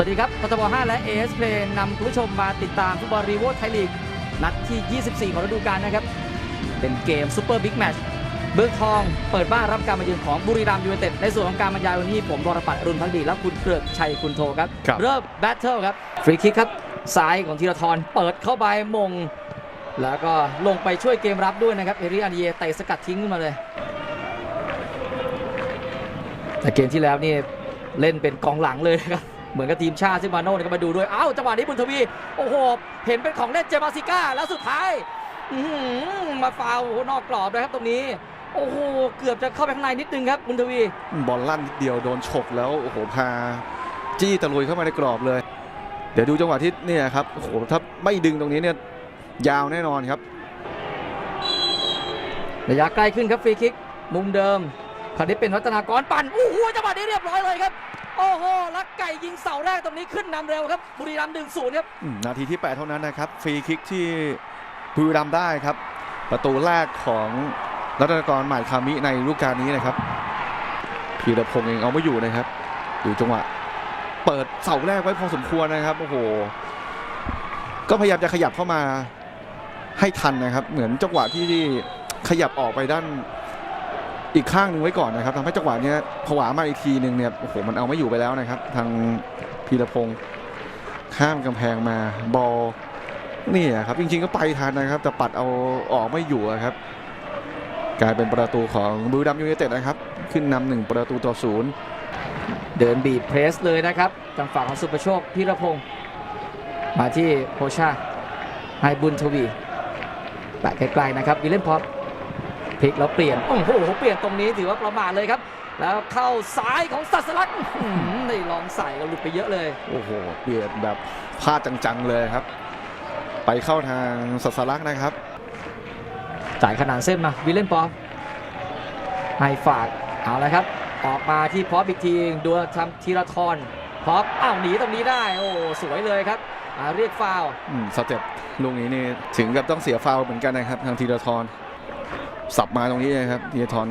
สวัสดีครับททบ5และ AS Play นำคุณผู้ชมมาติดตามฟุตบอลรีโวไทยลีก นัดที่ 24 ของฤดูกาลนะครับ เป็นเกมซูเปอร์บิ๊กแมตช์เบื้องทองเปิดบ้านรับการมาเยือนของบุรีรัมย์ยูไนเต็ด ในส่วนของการบรรยายวันนี้ผมบรปัตรอรุณพักดี และคุณเกลือกชัยคุณโทครับครับ เริ่มแบทเทิลครับ ฟรีคิกครับซ้ายของธีรทรเปิดเข้าไปมง แล้วก็ลงไปช่วยเกมรับด้วยนะครับเอริอันเยเตะสกัดทิ้งขึ้นมาเลย แต่เกมที่แล้วนี่เล่นเป็นกองหลังเลยนะครับ เหมือนกับทีมชาติซึ่งมาโน่เนี่ยก็มาดูด้วย เอ้าจังหวะนี้บุญทวี โอ้โห เห็นเป็นของเล่นเจมาซิก้า แล้วสุดท้ายอื้อหือมาฟาวล์นอกกรอบเลยครับตรงนี้ โอ้โห เกือบจะเข้าไปข้างในนิดนึงครับบุญทวี บอลลั่นนิดเดียวโดนฉกแล้ว โอ้โห พา จี้ตะลุยเข้ามาในกรอบเลย เดี๋ยวดูจังหวะที่เนี่ยครับ โอ้โห ถ้าไม่ดึงตรงนี้เนี่ย ยาวแน่นอนครับ ระยะใกล้ขึ้นครับฟรีคิก มุมเดิมคราวนี้เป็นรัตนากรปั่น โอ้โห จังหวะนี้เรียบร้อยเลยครับ โอ้โหลักไก่ยิงเสาแรกตรงนี้ขึ้นนำเร็วครับ บุรีรัมย์หนึ่งศูนย์ครับนาทีที่ 8 เท่านั้นนะครับ ฟรีคิกที่บุรีรัมย์ได้ครับ ประตูแรกของรัตนกรหมายคามิในฤดูกกาลนี้นะครับพีรพงษ์เองเอาไม่อยู่นะครับดูจังหวะเปิดเสาแรกไว้พอสมควรนะครับโอ้โหก็พยายามจะขยับเข้ามาให้ทันนะครับ เหมือนจังหวะที่ขยับออกไปด้าน อีกข้างหนึ่งไว้ก่อนนะครับทำให้จังหวะเนี้ยผวามาอีกทีหนึ่งเนี่ยโอ้โหมันเอาไม่อยู่ไปแล้วนะครับ ทางพีรพงษ์ข้ามกำแพงมาบอลนี่อะครับจริงๆก็ไปทันนะครับ แต่ปัดเอาออกไม่อยู่ครับ กลายเป็นประตูของบูดัมยูไนเต็ดนะครับ ขึ้นนำหนึ่งประตูต่อศูนย์เดินบีบเพรสเลยนะครับทางฝั่งของสุประโชคพิรพงศ์มาที่โพชาให้บุญทวีแปะไกลๆนะครับวิลเลนพอป พลิกแล้วเปลี่ยน โอ้โหเปลี่ยนตรงนี้ถือว่าประมาทเลยครับ แล้วเข้าซ้ายของสัสลักอื้อหือได้ลองใส่ก็หลุดไปเยอะเลย โอ้โห เปลี่ยนแบบพลาดจังๆเลยครับ ไปเข้าทางสัสลักษณ์นะครับ จ่ายขนานเส้นมาวิลเลนพอปให้ฝากเอาละครับ ออกมาที่พอปอีกทีดูทำทีละทอนพอปอ้าวหนีตรงนี้ได้ โอ้สวยเลยครับอ่าเรียกฟาวล์อืมสเต็ปลูกนี้นี่ถึงกับต้องเสียฟาวล์เหมือนกันนะครับ ทางธีรทร สับมาตรงนี้นะครับธีรทร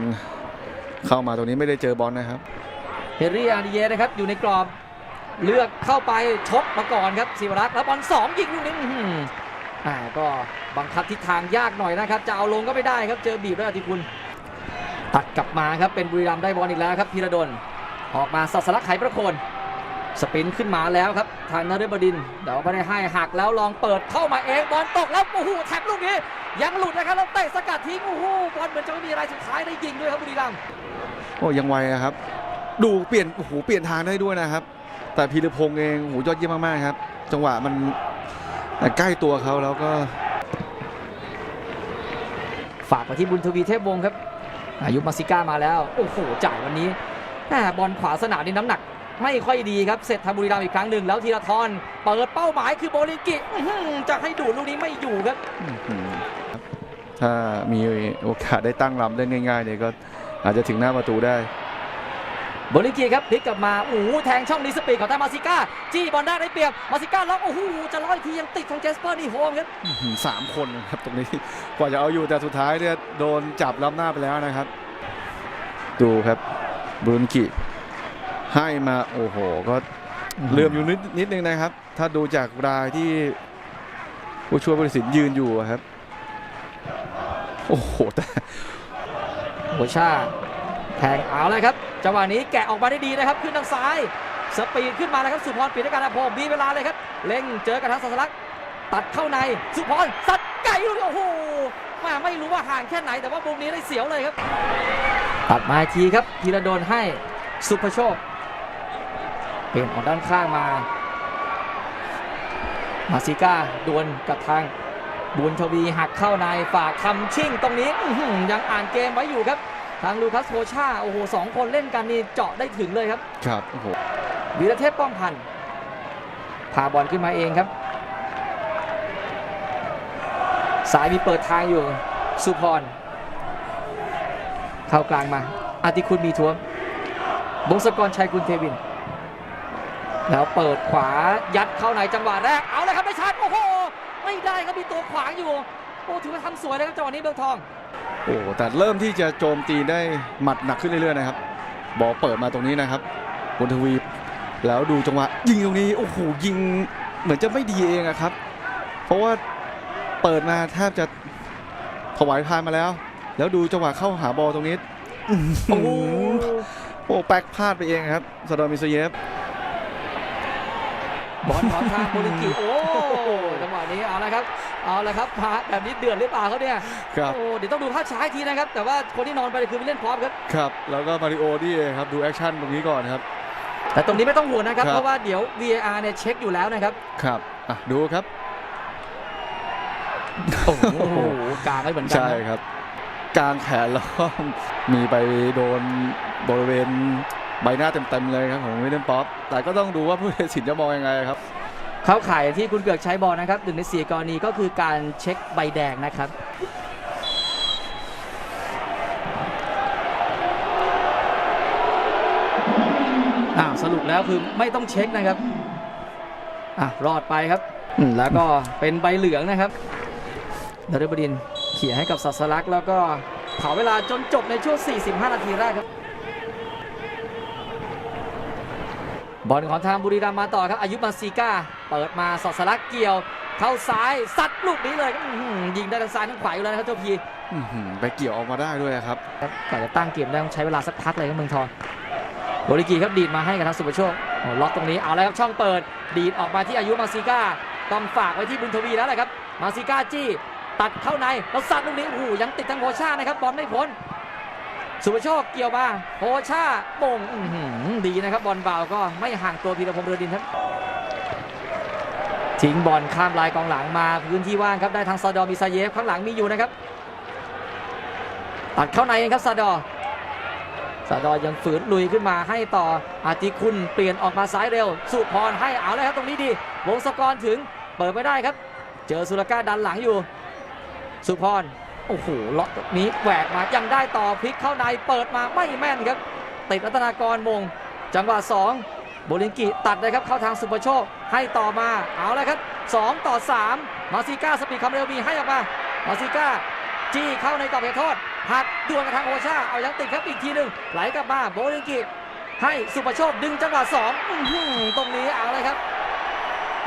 เข้ามาตรงนี้ไม่ได้เจอบอลนะครับ เฮรี่อาร์ดิเยนะครับอยู่ในกรอบเลือกเข้าไปชกมาก่อนครับศิวรักษ์แล้วบอลสองยิงลูกนี้อ่าก็บังคับทิศทางยากหน่อยนะครับ จะเอาลงก็ไม่ได้ครับเจอบีบด้วยอธิคุณ ตัดกลับมาครับเป็นบุรีรัมย์ได้บอลอีกแล้วครับพีระดลออกมาสัสลักไขประโคนสปินขึ้นมาแล้วครับทางนฤบดินเดี๋ยวไม่ได้ให้หักแล้วลองเปิดเข้ามาเองบอลตกแล้วโอ้โหแท็บลูกนี้ ยังหลุดนะครับแล้วเตะสกัดทิ้งโอ้โหบอลเหมือนจะไม่มีอะไรสุดท้ายได้ยิงด้วยครับบุรีรัมย์โอ้ยังไวอะครับ ดูเปลี่ยนโอ้โหเปลี่ยนทางได้ด้วยนะครับ แต่พีรพงษ์เองโอ้โหยอดเยี่ยมมากๆครับ จังหวะมันใกล้ตัวเขาแล้วก็ฝากไปที่บุญทวีเทพวงศ์ครับ อายุมาซิก้ามาแล้ว โอ้โห จ่ายวันนี้แหม่บอลขวาสนามนี่น้ำหนัก ไม่ค่อยดีครับ เสร็จทางบุรีรัมย์อีกครั้งหนึ่งแล้วธีรทรเปิดเป้าหมายคือโบลิงกิอื้อหือจะให้ดูดลูกนี้ไม่อยู่ครับอื้อหือ ถ้ามีโอกาสได้ตั้งลำเล่นง่ายๆเนี่ยก็อาจจะถึงหน้าประตูได้โบลิงกิครับพลิกกลับมาโอ้โหแทงช่องนี้สปีดของทางมาซิก้าจี้บอลได้ได้เปรียบมาซิก้าล็อกโอ้โหจะร้อยทียังติดทางเจสเปอร์นี่โฮมครับอื้อหือสามคนนะครับตรงนี้กว่าจะเอาอยู่แต่สุดท้ายเนี่ยโดนจับล้ำหน้าไปแล้วนะครับ ดูครับบรุนกิให้มาโอ้โหก็เลื่อมอยู่นิดนิดนึงนะครับ ถ้าดูจากรายที่ผู้ช่วยบริสิทธิ์ยืนอยู่อะครับ โอ้โหแต่โอชาแทงเอาเลยครับจังหวะนี้แกะออกมาได้ดีนะครับ ขึ้นทางซ้าย สปีดขึ้นมาแล้วครับสุพรปิดด้วยการอภพมีเวลาเลยครับเล็งเจอกับทางสัสลักตัดเข้าในสุพรสัดไก่ลูกโอ้โหแม่ไม่รู้ว่าห่างแค่ไหนแต่ว่ามุมนี้ได้เสียวเลยครับ ตัดมาทีครับธีรดลให้สุภโชคเปลี่ยนออกด้านข้างมา มาซิก้าดวลกับทาง บุญทวีหักเข้าในฝากทำชิ่งตรงนี้อื้อหือยังอ่านเกมไว้อยู่ครับ ทางลูคัสโพชาโอ้โหสองคนเล่นกันนี่เจาะได้ถึงเลยครับ ครับโอ้โหวีรเทพป้อมพันธ์พาบอลขึ้นมาเองครับ สายมีเปิดทางอยู่สุพรเข้ากลางมาอาติคุณมีทวมบงศกรชัยกุลเทวิน แล้วเปิดขวายัดเข้าในจังหวะแรก เอาเลยครับไม่ชัดโอ้โห ไม่ได้ครับมีตัวขวางอยู่ โอ้ถือว่าทำสวยนะครับจังหวะนี้เบืองทอง โอ้โหแต่เริ่มที่จะโจมตีได้หมัดหนักขึ้นเรื่อยๆนะครับ บอลเปิดมาตรงนี้นะครับบุญทวีแล้วดูจังหวะยิงตรงนี้โอ้โหยิงเหมือนจะไม่ดีเองอะครับ เพราะว่าเปิดมาแทบจะถวายพานมาแล้ว แล้วดูจังหวะเข้าหาบอลตรงนี้อื้อหืโอ้โหอโอ้แป๊กพลาดไปเองครับซาดอมิซเยฟบอลของทางโบลิกิโอ้ จังหวะนี้เอาละครับเอาละครับพาแบบนี้เดือดหรือเปล่าเขาเนี่ยครับโอ้เดี๋ยวต้องดูภาพช้าอีกทีนะครับ แต่ว่าคนที่นอนไปคือไปเล่นพร้อมครับครับ แล้วก็มาริโอนี่เองครับดูแอคชั่นตรงนี้ก่อนครับ แต่ตรงนี้ไม่ต้องห่วงนะครับ ครับ เพราะว่าเดี๋ยว VAR เนี่ยเช็คอยู่แล้วนะครับครับอะดูครับ โอ้โหกลางก็เหมือนกัใช่นะครับ กลางแขนแล้วก็มีไปโดนบริเวณใบหน้าเต็มๆเลยครับของวิลเลียมป๊อปแต่ก็ต้องดูว่าผู้ตัดสินจะมองยังไงครับ เข้าข่ายที่คุณเกือกใช้บอลนะครับหนึ่งในสี่กรณีก็คือการเช็คใบแดงนะครับอ้าวสรุปแล้วคือไม่ต้องเช็คนะครับอะรอดไปครับแล้วก็เป็นใบเหลืองนะครับนฤบดินเขี่ยให้กับสัสลักแล้วก็เผาเวลาจนจบในช่วง 45 นาทีแรกครับ บอลของทางบุรีรัมย์มาต่อครับอายุมาซีก้า เปิดมาสอดสลักเกี่ยว เข้าซ้ายซัดลูกนี้เลยครับอื้อหือยิงได้ทั้งซ้ายทั้งขวาอยู่แล้วนะครับเจ้าพีอื้อหือไปเกี่ยวออกมาได้ด้วยครับครับกว่าจะตั้งเกมได้ต้องใช้เวลาสักพักเลยครับเมืองทองโบริกีครับดีดมาให้กับทางสุภโชคโอ้ล็อกตรงนี้เอาแล้วครับช่องเปิด ดีดออกมาที่อายุมาซีก้าต้องฝากไว้ที่บุญทวีแล้วแหละครับ มาซีก้าจี้ตัดเข้าในแล้วซัดลูกนี้โอ้โหยังติดทางโฮชานะครับบอลไม่พ้นสุภโชคเกี่ยวมาโฮชาโป่งอื้อหือดีนะครับบอลเบาก็ไม่ห่างตัวพีรพงษ์เรือดินครับ ทิ้งบอลข้ามลายกองหลังมาพื้นที่ว่างครับได้ทางซาดอมิซาเยฟข้างหลังมีอยู่นะครับตัดเข้าในเองครับซาดอซาดอยังฝืนลุยขึ้นมาให้ต่ออาติคุณเปลี่ยนออกมาซ้ายเร็ว สุพรให้เอาเลยครับตรงนี้ดีวงศกรถึงเปิดไม่ได้ครับ เจอสุรก้าดันหลังอยู่ สุพรโอ้โหล็อกนี้แหวกมายังได้ต่อพลิกเข้าในเปิดมาไม่แม่นครับ ติดรัตนากรมง จังหวะ2 โบลิงกิตัดนะครับเข้าทางสุภโชคให้ต่อมาเอาแล้วครับ 2 ต่อ 3 มาซิก้าสปีดความเร็วมีให้ออกมามาซิก้าจี้เข้าในกรอบเขตโทษหักดวลกับทางโอชาเอายังติดครับอีกทีหนึ่งไหลกลับมาโบลิงกิให้สุภโชคดึงจังหวะ2อื้อหือตรงนี้เอาเลยครับ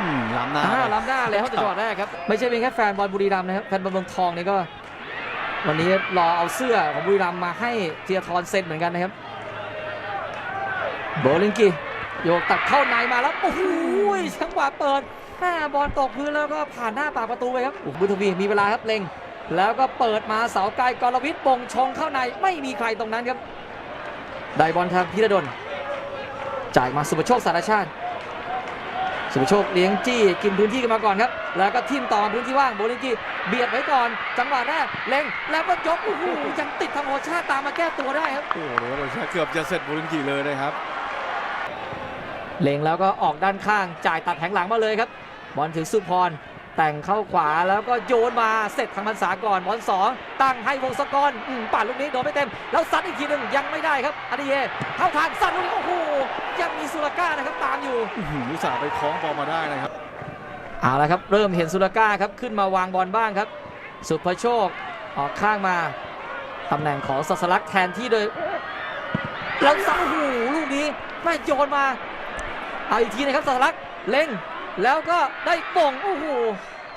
อืมล้ำหน้าอ่าไปล้ำหน้าเลยครับจังหวะแรกครับ ไม่ใช่เพียงแค่แฟนบอลบุรีรัมย์นะครับแฟนบอลเมืองทองนี่ก็ วันนี้รอเอาเสื้อของบุรีรัมย์มาให้เทียทรเซ็นเหมือนกันนะครับ โบลิงกี โยกตัดเข้าในมาแล้ว โอ้โหจังหวะเปิดแม่บอลตกพื้นแล้วก็ผ่านหน้าปากประตูไปครับบุญทวีมีเวลาครับเล็ง แล้วก็เปิดมาเสาไกลกรวิทย์ปงชงเข้าในไม่มีใครตรงนั้นครับ ได้บอลทางพิรดลจ่ายมาสุประโชคสารชาติ สุภโชคเลี้ยงจี้กินพื้นที่กันมาก่อนครับ แล้วก็ทิ่มต่อมาพื้นที่ว่างโบลิงกีเบียดไว้ก่อน จังหวะแรกเล็งแล้วก็ยกโอ้โหยังติดทางโอชาตามมาแก้ตัวได้ครับโอ้โหโรชาเกือบจะเสร็จบุรินกีเลยนะครับ เล็งแล้วก็ออกด้านข้างจ่ายตัดแผงหลังมาเลยครับ บอลถึงสุพร แต่งเข้าขวาแล้วก็โยนมาเสร็จทางพันษาก่อนบอลสองตั้งให้วงศกรอืมปั่นลูกนี้โดนไม่เต็ม แล้วซัดอีกทีหนึ่งยังไม่ได้ครับอาดิเยเข้าทางซัดลูกนี้โอ้โหยังมีสุรก้านะครับตามอยู่อื้อหืออุตส่าห์ไปคล้องบอลมาได้นะครับเอาละครับเริ่มเห็นสุรก้าครับขึ้นมาวางบอลบ้างครับ สุภโชคออกข้างมาตำแหน่งของสัสลักษณ์แทนที่โดยแล้วสังหูลูกนี้แม่โยนมา เอาอีกทีนะครับสัสลักษณ์เล็งแล้วก็ได้ป่งโอ้โห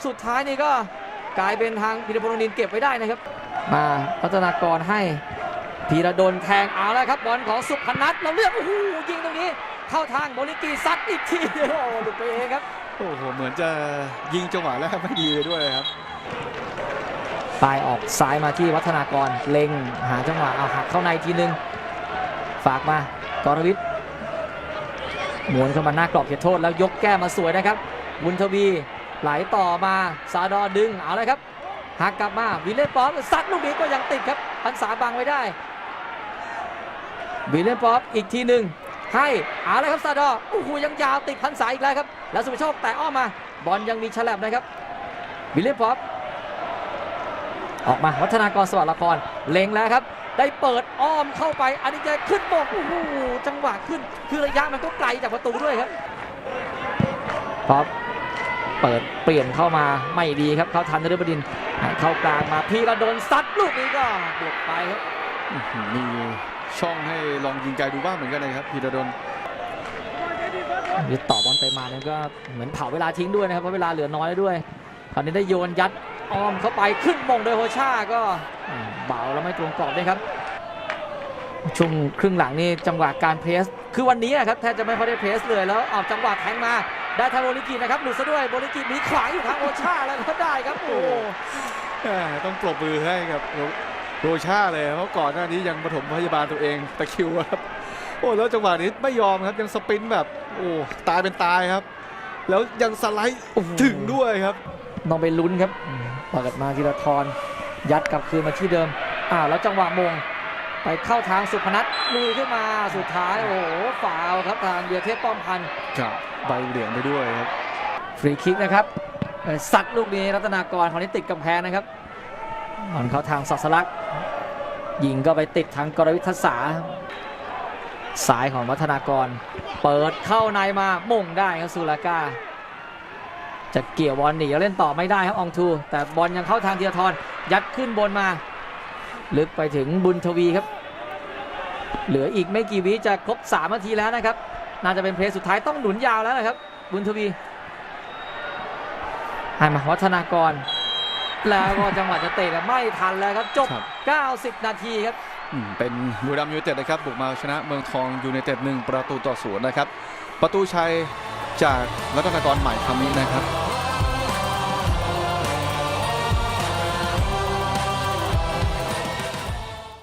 สุดท้ายนี่ก็กลายเป็นทางพีรพลนินเก็บไว้ได้นะครับ มาพัฒนากรให้พีระดลแทงเอาแล้วครับบอลของสุพนัทเราเลือกโอ้โหยิงตรงนี้ เข้าทางโบลิกีซัดอีกทีโอ้โหหลุดไปเองครับโอ้โหเหมือนจะยิงจังหวะแรกไม่ดีเลยด้วยครับปลายออกซ้ายมาที่วัฒนากรเล็งหาจังหวะเอาหักเข้าในทีนึง ฝากมากรวิทย์ หมวนเข้ามาหน้ากรอบเขตโทษแล้วยกแก้มาสวยนะครับ บุญทวีไหลต่อมาซาดอดึงเอาเลยครับหักกลับมาวิลเลียนป๊อปซัดลูกนี้ก็ยังติดครับพันษาบังไว้ได้วิลเลียนป๊อปอีกทีหนึ่งให้เอาเลยครับซาดอโอ้โหยังยาวติดพันษาอีกแล้วครับ แล้วสุภโชคแต่อ้อมมา บอลยังมีฉลับนะครับวิลเลียนป๊อปออกมาวัฒนากรสวัสดิ์ละครเล็งแล้วครับ ได้เปิดอ้อมเข้าไปอันนี้จะขึ้นบกโอ้โหจังหวะขึ้น คือระยะมันก็ไกลจากประตูด้วยครับป๊อปเปิดเปลี่ยนเข้ามาไม่ดีครับ เข้าทันนฤบดินทร์ให้เข้ากลางมาพีระดนซัดลูกนี้ก็บวกไปครับอื้อหือมีช่องให้ลองยิงไกลดูบ้างเหมือนกันนะครับพีระดลยึดต่อบอลไปมาเนี่ยก็เหมือนเผาเวลาทิ้งด้วยนะครับเพราะเวลาเหลือน้อยแล้วด้วย ตอนนี้ได้โยนยัด อ้อมเข้าไปขึ้นมงโดยโฮชาก็อ่าเบาแล้วไม่ตรงกรอบด้วยครับ ช่วงครึ่งหลังนี่จังหวะการเพรส คือวันนี้อะครับแทบจะไม่ค่อยได้เพรสเลยแล้วออกจังหวะแทงมาได้ทางโบลิกินะครับหลุดซะด้วยโบลิกิมีขวางอยู่ทางโอชาแล้วก็ได้ครับโอ้โหแหม่ต้องปรบมือให้กับโรโรชาเลยเพราะก่อนหน้านี้ยังปฐมพยาบาลตัวเองตะคริวครับโอ้แล้วจังหวะนี้ไม่ยอมครับยังสปรินต์แบบโอ้ตายเป็นตายครับ แล้วยังสไลด์โอ้โหถึงด้วยครับ ต้องไปลุ้นครับเปิดมาธีรทรยัดกลับคืนมาที่เดิมอ้าวแล้วจังหวะมง ไปเข้าทางสุพนัทลุยขึ้นมาสุดท้ายโอ้โหฝาวครับทางเดียเทพป้อมพันธ์ครับใบเหลืองไปด้วยครับฟรีคิกนะครับเอ่อสัตว์ลูกนี้รัตนากรคราวนี้ติดกำแพงนะครับบอลเข้าทางสัสลักษณ์ยิงก็ไปติดทางกรวิทศาสายของวัฒนากร เปิดเข้าในมาม่งได้ครับสุรากา จะเกี่ยวบอลหนีแล้วเล่นต่อไม่ได้ครับอองทู แต่บอลยังเข้าทางเทียทรยัดขึ้นบนมา ลึกไปถึงบุญทวีครับ เหลืออีกไม่กี่วิจะครบ3นาทีแล้วนะครับ น่าจะเป็นเพลย์สุดท้ายต้องหนุนยาวแล้วนะครับ บุญทวีให้มาวัฒนากร แล้วก็จังหวะจะเตะแต่ไม่ทันแล้วครับจบครับ90 นาทีครับอืมเป็นบุรีรัมย์ยูไนเต็ดนะครับบุกมาชนะเมืองทองยูไนเต็ดหนึ่งประตูต่อศูนย์นะครับ ประตูชัย จากรัตนกรใหม่คำนี้นะครับ